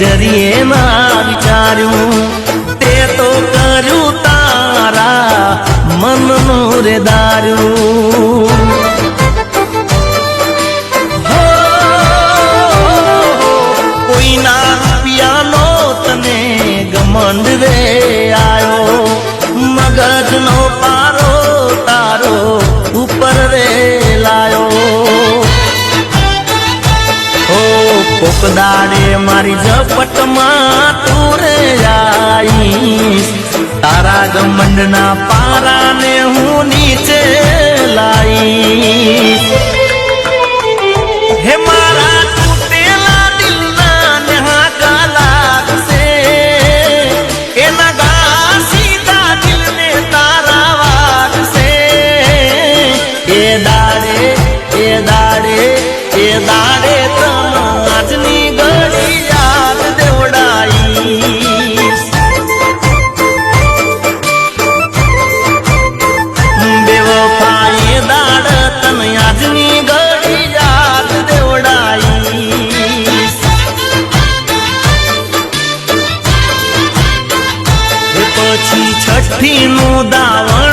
જરીએ ના વિચાર્યું. તે તો કર્યું તારા મનનું રે દાર્યું કોઈના રૂપિયાનો તને ગમંડ રે આયો. મગજનો કોક દાડે મારી ઝપટમાં તું રે આઈશ તારા ગમંડના પારાને હું નીચે છઠ્ઠી નું દાવ